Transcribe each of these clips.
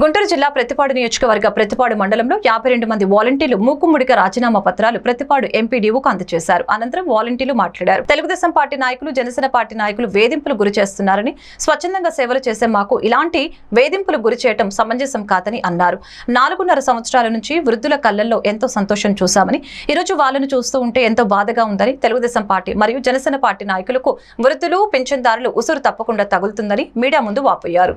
గుంటూరు జిల్లా ప్రతిపాడు నియోజకవర్గ ప్రతిపాడు మండలంలో యాభై రెండు మంది వాలంటీర్లు మూకుముడిక రాజీనామా పత్రాలు ప్రతిపాడు ఎంపీడీఓకు అందజేశారు. అనంతరం వాలంటీర్లు మాట్లాడారు. తెలుగుదేశం పార్టీ నాయకులు జనసేన పార్టీ నాయకులు వేధింపులు గురి చేస్తున్నారని స్వచ్ఛందంగా సేవలు చేసే మాకు ఇలాంటి వేధింపులు గురి చేయటం సమంజసం కాదని అన్నారు. నాలుగున్నర సంవత్సరాల నుంచి వృద్ధుల కళ్ళల్లో ఎంతో సంతోషం చూశామని ఈరోజు వాళ్ళను చూస్తూ ఉంటే ఎంతో బాధగా ఉందని తెలుగుదేశం పార్టీ మరియు జనసేన పార్టీ నాయకులకు వృద్ధులు పింఛన్దారులు ఉసురు తప్పకుండా తగులుతుందని మీడియా ముందు వాపోయారు.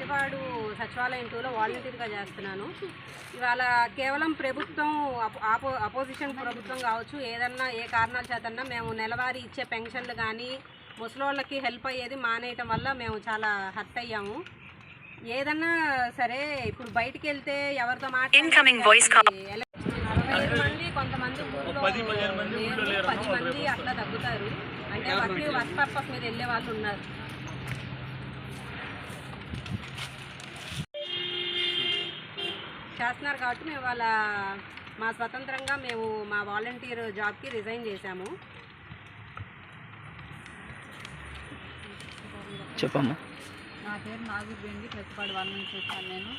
పత్తిపాడు సచివాలయం టూలో వాలంటీర్గా చేస్తున్నాను. ఇవాళ కేవలం ప్రభుత్వం అపో- ఆపో అపోజిషన్ ప్రభుత్వం కావచ్చు ఏదన్నా ఏ కారణాల చేతన్నా మేము నెలవారీ ఇచ్చే పెన్షన్లు కానీ ముసలోళ్ళకి హెల్ప్ అయ్యేది మానేయటం వల్ల మేము చాలా హర్ట్ అయ్యాము. ఏదన్నా సరే ఇప్పుడు బయటికి వెళ్తే ఎవరితో ఐదు మంది కొంతమంది ఊళ్ళో. పది మంది అట్లా తగ్గుతారు. అంటే వర్క్ వర్క్ పర్పస్ మీద వెళ్ళే వాళ్ళు ఉన్నారు. చేస్తున్నారు కాబట్టి మేము వాళ్ళ మా స్వతంత్రంగా మేము మా వాలంటీర్ జాబ్కి రిజైన్ చేశాము. చెప్పమ్మా. నా పేరు నాగుబెండి ప్రతిపాడు వాళ్ళ నుంచి వచ్చాను నేను.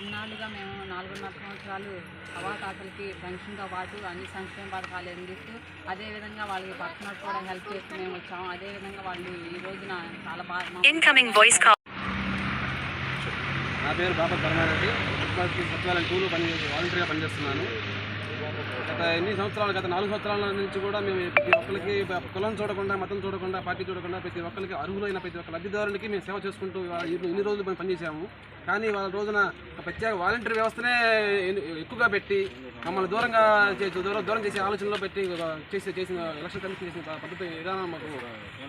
ఇన్నాళ్ళుగా మేము నాలుగున్నర సంవత్సరాలు అవాతాతలకి పెన్షన్తో పాటు అన్ని సంక్షేమ పథకాలు అందిస్తూ అదేవిధంగా వాళ్ళకి పర్సనల్ కూడా హెల్ప్ చేస్తూ మేము వచ్చాము. అదేవిధంగా వాళ్ళు ఈ రోజున చాలా బాగా. నా పేరు బాబు ధర్మారెడ్డి ఉత్పత్తి సచివాలయం టూలో పనిచేసి వాలంటీర్గా పనిచేస్తున్నాను. గత ఎన్ని సంవత్సరాలు గత నాలుగు సంవత్సరాల నుంచి కూడా మేము ప్రతి ఒక్కరికి కులం చూడకుండా మతం చూడకుండా పార్టీ చూడకుండా ప్రతి ఒక్కరికి అర్హులైన ప్రతి ఒక్క లబ్ధిదారునికి మేము సేవ చేసుకుంటూ ఇన్ని రోజులు మేము పనిచేసాము కానీ వాళ్ళ రోజున ప్రత్యేక వాలంటీర్ వ్యవస్థనే ఎక్కువగా పెట్టి మమ్మల్ని దూరంగా చేసి దూరం దూరం చేసే ఆలోచనలో పెట్టి చేసే చేసి చేసిన ఎలక్షన్ కమిషన్ చేసిన పద్ధతి విధానం మాకు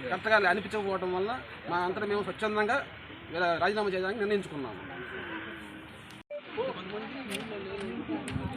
కరెక్ట్గా అనిపించకపోవడం వల్ల మా అంతా మేము స్వచ్ఛందంగా రాజీనామా చేయడానికి నిర్ణయించుకున్నాము. Oh, ang mandi.